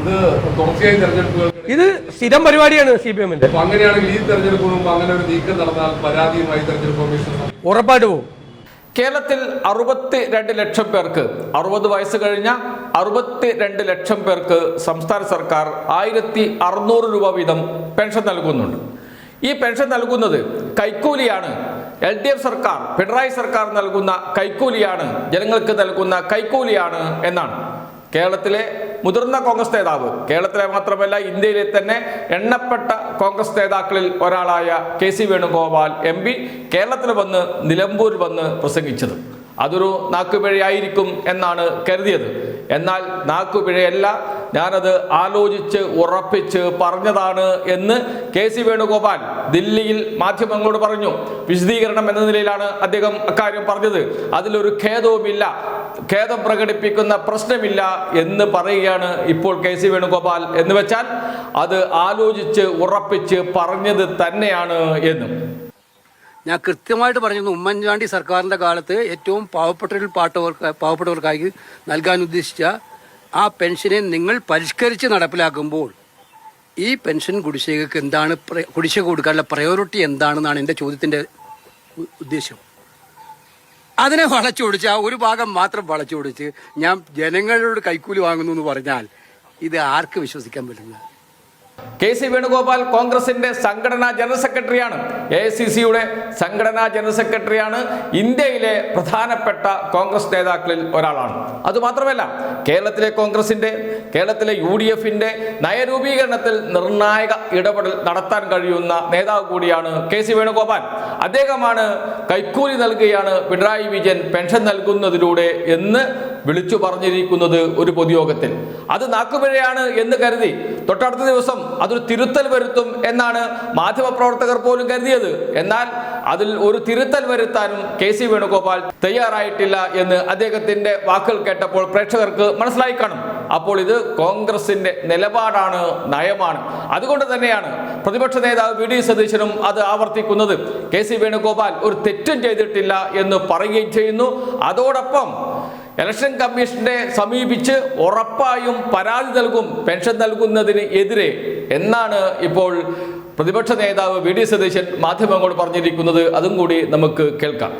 ഇത് തുടർച്ചയായി തെരഞ്ഞെടുപ്പുകൾ ഇത് സ്ഥിരം പരിപാടിയാണ് സി പി എമ്മിന്റെ അങ്ങനെയാണെങ്കിൽ ഈ തെരഞ്ഞെടുപ്പ് മുമ്പ് അങ്ങനെ ഒരു നീക്കം നടന്നാൽ പരാതിയുമായി തെരഞ്ഞെടുപ്പ് കമ്മീഷൻ ഉറപ്പായിട്ട് പോകും. കേരളത്തിൽ അറുപത്തി രണ്ട് ലക്ഷം പേർക്ക് അറുപത് വയസ്സ് കഴിഞ്ഞ അറുപത്തി രണ്ട് ലക്ഷം പേർക്ക് സംസ്ഥാന സർക്കാർ ആയിരത്തി അറുന്നൂറ് രൂപ വീതം പെൻഷൻ നൽകുന്നുണ്ട്. ഈ പെൻഷൻ നൽകുന്നത് കൈക്കൂലിയാണ്. എൽ ഡി എഫ് സർക്കാർ പിണറായി സർക്കാർ നൽകുന്ന കൈക്കൂലിയാണ് ജനങ്ങൾക്ക് നൽകുന്ന കൈക്കൂലിയാണ് എന്നാണ് കേരളത്തിലെ മുതിർന്ന കോൺഗ്രസ് നേതാവ്. കേരളത്തിലെ മാത്രമല്ല ഇന്ത്യയിലെ തന്നെ എണ്ണപ്പെട്ട കോൺഗ്രസ് നേതാക്കളിൽ ഒരാളായ K C Venugopal M P കേരളത്തിൽ വന്ന് നിലമ്പൂർ വന്ന് പ്രസംഗിച്ചത്. അതൊരു നാക്കുപിഴയായിരിക്കും എന്നാണ് കരുതിയത്. എന്നാൽ നാക്കുപിഴയല്ല ഞാനത് ആലോചിച്ച് ഉറപ്പിച്ച് പറഞ്ഞതാണ് എന്ന് കെ സി വേണുഗോപാൽ ദില്ലിയിൽ മാധ്യമങ്ങളോട് പറഞ്ഞു. വിശദീകരണം എന്ന നിലയിലാണ് അദ്ദേഹം അക്കാര്യം പറഞ്ഞത്. അതിലൊരു ഖേദവുമില്ല. ഖേദം പ്രകടിപ്പിക്കുന്ന പ്രശ്നമില്ല എന്ന് പറയുകയാണ് ഇപ്പോൾ കെ സി വേണുഗോപാൽ എന്ന് വെച്ചാൽ അത് ആലോചിച്ച് ഉറപ്പിച്ച് പറഞ്ഞത് തന്നെയാണ് എന്നും. ഞാൻ കൃത്യമായിട്ട് പറഞ്ഞിരുന്നു ഉമ്മൻചാണ്ടി സർക്കാരിന്റെ കാലത്ത് ഏറ്റവും പാവപ്പെട്ടവരിൽ പാട്ടവർക്ക് പാവപ്പെട്ടവർക്കായി നൽകാൻ ഉദ്ദേശിച്ച ആ പെൻഷനെ നിങ്ങൾ പരിഷ്കരിച്ച് നടപ്പിലാക്കുമ്പോൾ ഈ പെൻഷൻ കുടിശ്ശികക്ക് എന്താണ് കുടിശ്ശിക കൊടുക്കാനുള്ള പ്രയോറിറ്റി എന്താണെന്നാണ് എന്റെ ചോദ്യത്തിന്റെ ഉദ്ദേശം. അതിനെ വളച്ചൊടിച്ച് ആ ഒരു ഭാഗം മാത്രം വളച്ചൊടിച്ച് ഞാൻ ജനങ്ങളോട് കൈക്കൂലി വാങ്ങുന്നു എന്ന് പറഞ്ഞാൽ ഇത് ആർക്ക് വിശ്വസിക്കാൻ പറ്റുന്നത്? കെ സി വേണുഗോപാൽ കോൺഗ്രസിന്റെ സംഘടനാ ജനറൽ സെക്രട്ടറിയാണ്. എ സി സിയുടെ സംഘടനാ ജനറൽ സെക്രട്ടറിയാണ്. ഇന്ത്യയിലെ പ്രധാനപ്പെട്ട കോൺഗ്രസ് നേതാക്കളിൽ ഒരാളാണ്. അതുമാത്രമല്ല കേരളത്തിലെ കോൺഗ്രസിന്റെ കേരളത്തിലെ യു ഡി എഫിന്റെ നയരൂപീകരണത്തിൽ നിർണായക ഇടപെടൽ നടത്താൻ കഴിയുന്ന നേതാവ് കൂടിയാണ് കെ സി വേണുഗോപാൽ. അദ്ദേഹമാണ് കൈക്കൂലി നൽകുകയാണ് പിണറായി വിജയൻ പെൻഷൻ നൽകുന്നതിലൂടെ എന്ന് വിളിച്ചു പറഞ്ഞിരിക്കുന്നത് ഒരു പൊതുയോഗത്തിൽ. അത് നാക്കുപിഴയാണ് എന്ന് കരുതി തൊട്ടടുത്ത ദിവസം അതൊരു തിരുത്തൽ വരുത്തും എന്നാണ് മാധ്യമപ്രവർത്തകർ പോലും കരുതിയത്. എന്നാൽ അതിൽ ഒരു തിരുത്തൽ വരുത്താനും കെ സി വേണുഗോപാൽ തയ്യാറായിട്ടില്ല എന്ന് അദ്ദേഹത്തിന്റെ വാക്കുകൾ കേട്ടപ്പോൾ പ്രേക്ഷകർക്ക് മനസ്സിലായി കാണും. അപ്പോൾ ഇത് കോൺഗ്രസിന്റെ നിലപാടാണ് നയമാണ്. അതുകൊണ്ട് തന്നെയാണ് പ്രതിപക്ഷ നേതാവ് വി ഡി സതീശനും അത് ആവർത്തിക്കുന്നത്. കെ സി വേണുഗോപാൽ ഒരു തെറ്റും ചെയ്തിട്ടില്ല എന്ന് പറയുകയും ചെയ്യുന്നു. അതോടൊപ്പം ഇലക്ഷൻ കമ്മീഷനെ സമീപിച്ച് ഉറപ്പായും പരാതി നൽകും പെൻഷൻ നൽകുന്നതിന് എതിരെ എന്നാണ് ഇപ്പോൾ പ്രതിപക്ഷ നേതാവ് വി ഡി സതീശൻ മാധ്യമങ്ങളോട് പറഞ്ഞിരിക്കുന്നത്. അതും കൂടി നമുക്ക് കേൾക്കാം.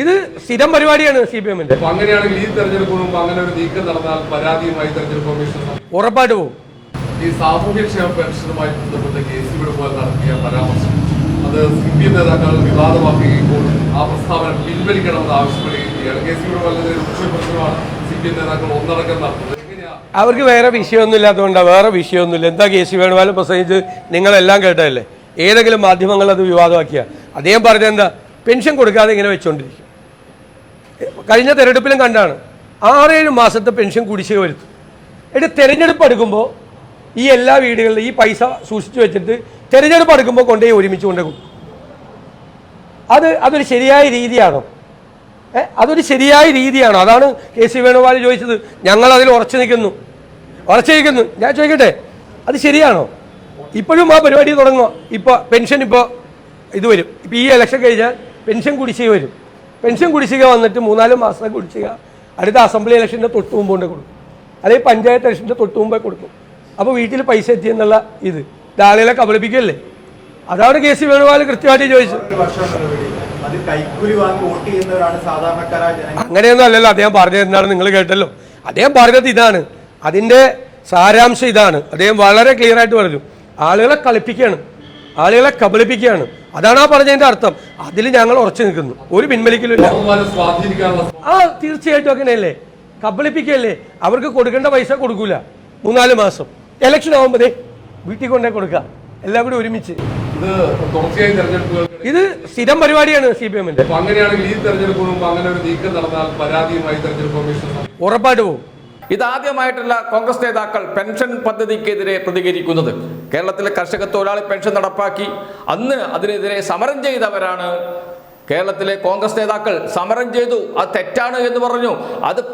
ഇത് സ്ഥിരം പരിപാടിയാണ് സി പി എമ്മിന്റെ അങ്ങനെയാണെങ്കിൽ ഈ തെരഞ്ഞെടുപ്പ് അങ്ങനെ ഒരു നീക്കം നടന്നാൽ പരാതിയുമായി തെരഞ്ഞെടുപ്പ് കമ്മീഷൻ ഉറപ്പായിട്ട് പോകും. ഈ സാമൂഹ്യക്ഷേമ പെൻഷനുമായി ബന്ധപ്പെട്ട് കെ സി പോലെ നടത്തിയ പരാമർശം. അത് സി പി എം നേതാക്കൾ വിവാദമാക്കുകയും ആ പ്രസ്താവന പിൻവലിക്കണമെന്ന് ആവശ്യപ്പെടുകയും ചെയ്യുകയാണ്. കെ സി പ്രശ്നമാണ് സി പി എം നേതാക്കൾ ഒന്നടക്കം നടത്തുന്നത്. അവർക്ക് വേറെ വിഷയമൊന്നും ഇല്ലാത്തതുകൊണ്ടാണ് വേറെ വിഷയമൊന്നുമില്ല. എന്താ കെ സി വേണുഗോപാൽ പ്രസംഗിച്ച് നിങ്ങളെല്ലാം കേട്ടതല്ലേ? ഏതെങ്കിലും മാധ്യമങ്ങൾ അത് വിവാദമാക്കിയ. അദ്ദേഹം പറഞ്ഞത് എന്താ? പെൻഷൻ കൊടുക്കാതെ ഇങ്ങനെ വെച്ചുകൊണ്ടിരിക്കും കഴിഞ്ഞ തെരഞ്ഞെടുപ്പിലും കണ്ടാണ്. ആറേഴ് മാസത്തെ പെൻഷൻ കുടിശ്ശിക വരുത്തും. എന്നിട്ട് തെരഞ്ഞെടുപ്പ് എടുക്കുമ്പോൾ ഈ എല്ലാ വീടുകളിലും ഈ പൈസ സൂക്ഷിച്ചു വെച്ചിട്ട് തെരഞ്ഞെടുപ്പ് എടുക്കുമ്പോൾ കൊണ്ടുപോയി ഒരുമിച്ച് കൊണ്ടേ അത് അതൊരു ശരിയായ രീതിയാണോ? അതൊരു ശരിയായ രീതിയാണോ? അതാണ് കെ സി വേണുഗോപാൽ ചോദിച്ചത്. ഞങ്ങൾ അതിൽ ഉറച്ചു നിൽക്കുന്നു. ഉറച്ചു നിൽക്കുന്നു. ഞാൻ ചോദിക്കട്ടെ? അത് ശരിയാണോ? ഇപ്പോഴും ആ പരിപാടി തുടങ്ങുക ഇപ്പോൾ പെൻഷൻ ഇപ്പോൾ ഇത് വരും. ഇപ്പോൾ ഈ ഇലക്ഷൻ കഴിഞ്ഞാൽ പെൻഷൻ കുടിശ്ശിക വരും. പെൻഷൻ കുടിശ്ശിക വന്നിട്ട് മൂന്നാൽ മാസം കുടിശ്ശിക. അടുത്ത അസംബ്ലി ഇലക്ഷന്റെ തൊട്ട് മുമ്പ് കൊണ്ട് കൊടുക്കും. അല്ലെങ്കിൽ പഞ്ചായത്ത് ഇലക്ഷന്റെ തൊട്ട് മുമ്പേ കൊടുക്കും. അപ്പോൾ വീട്ടിൽ പൈസ എത്തി എന്നുള്ള ഇത്. ആളുകളെ കബളിപ്പിക്കല്ലേ അതാണ് കെ സി വേണുഗോപാൽ കൃത്യമായിട്ട് ചോദിച്ചത്. അങ്ങനെയൊന്നും അല്ലല്ലോ. അദ്ദേഹം പറഞ്ഞത് എന്താണ് നിങ്ങൾ കേട്ടല്ലോ. അദ്ദേഹം പറഞ്ഞത് ഇതാണ്. അതിന്റെ സാരാംശം ഇതാണ്. അദ്ദേഹം വളരെ ക്ലിയർ ആയിട്ട് പറഞ്ഞു. ആളുകളെ കളിപ്പിക്കുകയാണ്. ആളുകളെ കബളിപ്പിക്കുകയാണ്. അതാണ് ആ പറഞ്ഞതിന്റെ അർത്ഥം. അതിൽ ഞങ്ങൾ ഉറച്ചു നിൽക്കുന്നു. ഒരു പിൻവലിക്കലില്ല ആ തീർച്ചയായിട്ടും അങ്ങനെയല്ലേ? കബളിപ്പിക്കല്ലേ അവർക്ക് കൊടുക്കേണ്ട പൈസ കൊടുക്കൂല. മൂന്നാൽ മാസം. ഇലക്ഷൻ ആവുമ്പോഴേ വീട്ടിൽ കൊണ്ടേ കൊടുക്കുക എല്ലാം കൂടി ഒരുമിച്ച്. ഇത് സ്ഥിരം പരിപാടിയാണ് സി പി എമ്മിന്റെ ഉറപ്പായിട്ട് പോകും. ഇതാദ്യമായിട്ടല്ല കോൺഗ്രസ് നേതാക്കൾ പെൻഷൻ പദ്ധതിക്കെതിരെ പ്രതികരിക്കുന്നത്. കേരളത്തിലെ കർഷക തൊഴിലാളി പെൻഷൻ നടപ്പാക്കി. അന്ന് അതിനെതിരെ സമരം ചെയ്തവരാണ് കേരളത്തിലെ കോൺഗ്രസ് നേതാക്കൾ. സമരം ചെയ്തു. അത് തെറ്റാണ് എന്ന് പറഞ്ഞു. അത്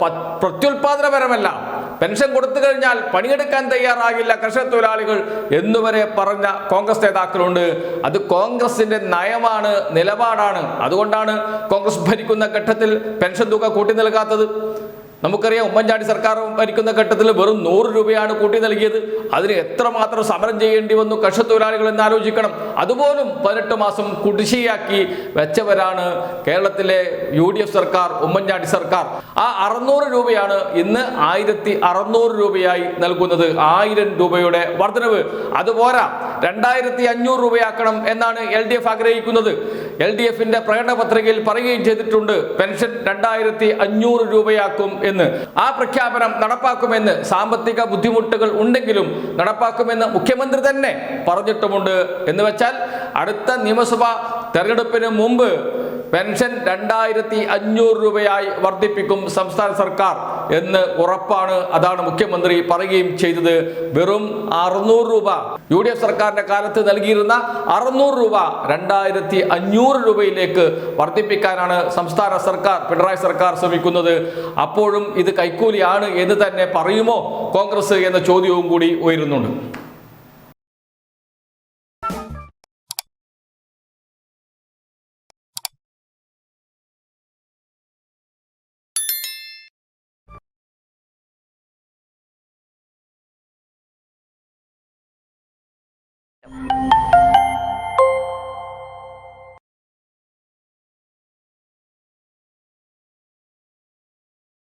പ്രത്യുൽപാദനപരമല്ല. പെൻഷൻ കൊടുത്തു കഴിഞ്ഞാൽ പണിയെടുക്കാൻ തയ്യാറാകില്ല കർഷക തൊഴിലാളികൾ എന്നുവരെ പറഞ്ഞ കോൺഗ്രസ് നേതാക്കളുണ്ട്. അത് കോൺഗ്രസിന്റെ നയമാണ് നിലപാടാണ്. അതുകൊണ്ടാണ് കോൺഗ്രസ് ഭരിക്കുന്ന ഘട്ടത്തിൽ പെൻഷൻ തുക കൂട്ടി നൽകാത്തത്. നമുക്കറിയാം ഉമ്മൻചാണ്ടി സർക്കാർ ഭരിക്കുന്ന ഘട്ടത്തിൽ വെറും നൂറ് രൂപയാണ് കൂട്ടി നൽകിയത്. അതിന് എത്രമാത്രം സമരം ചെയ്യേണ്ടി വന്നു? കർഷത്തൊഴിലാളികൾ എന്ന് ആലോചിക്കണം. അതുപോലും പതിനെട്ട് മാസം കുടിശ്ശിയാക്കി വെച്ചവരാണ് കേരളത്തിലെ യു ഡി എഫ് സർക്കാർ ഉമ്മൻചാണ്ടി സർക്കാർ. ആ അറുന്നൂറ് രൂപയാണ് ഇന്ന് ആയിരത്തി അറുന്നൂറ് രൂപയായി നൽകുന്നത്. ആയിരം രൂപയുടെ വർധനവ്. അതുപോരാ രണ്ടായിരത്തി അഞ്ഞൂറ് രൂപയാക്കണം എന്നാണ് എൽ ഡി എഫ് ആഗ്രഹിക്കുന്നത്. എൽ ഡി എഫിന്റെ പ്രകടന പത്രികയിൽ പറയുകയും ചെയ്തിട്ടുണ്ട് പെൻഷൻ രണ്ടായിരത്തി അഞ്ഞൂറ് രൂപയാക്കും എന്ന്. ആ പ്രഖ്യാപനം നടപ്പാക്കുമെന്ന് സാമ്പത്തിക ബുദ്ധിമുട്ടുകൾ ഉണ്ടെങ്കിലും നടപ്പാക്കുമെന്ന് മുഖ്യമന്ത്രി തന്നെ പറഞ്ഞിട്ടുമുണ്ട്. എന്ന് വെച്ചാൽ അടുത്ത നിയമസഭാ തെരഞ്ഞെടുപ്പിന് മുമ്പ് പെൻഷൻ രണ്ടായിരത്തി അഞ്ഞൂറ് രൂപയായി വർദ്ധിപ്പിക്കും സംസ്ഥാന സർക്കാർ. എന്ന് ഉറപ്പാണ്. അതാണ് മുഖ്യമന്ത്രി പറയുകയും ചെയ്തത്. വെറും അറുന്നൂറ് രൂപ യു ഡി എഫ് സർക്കാരിന്റെ കാലത്ത് നൽകിയിരുന്ന അറുന്നൂറ് രൂപ രണ്ടായിരത്തി അഞ്ഞൂറ് രൂപയിലേക്ക് വർദ്ധിപ്പിക്കാനാണ് സംസ്ഥാന സർക്കാർ പിണറായി സർക്കാർ ശ്രമിക്കുന്നത്. അപ്പോഴും ഇത് കൈക്കൂലിയാണ് എന്ന് തന്നെ പറയുമോ കോൺഗ്രസ് എന്ന ചോദ്യവും കൂടി ഉയരുന്നുണ്ട്. Yep.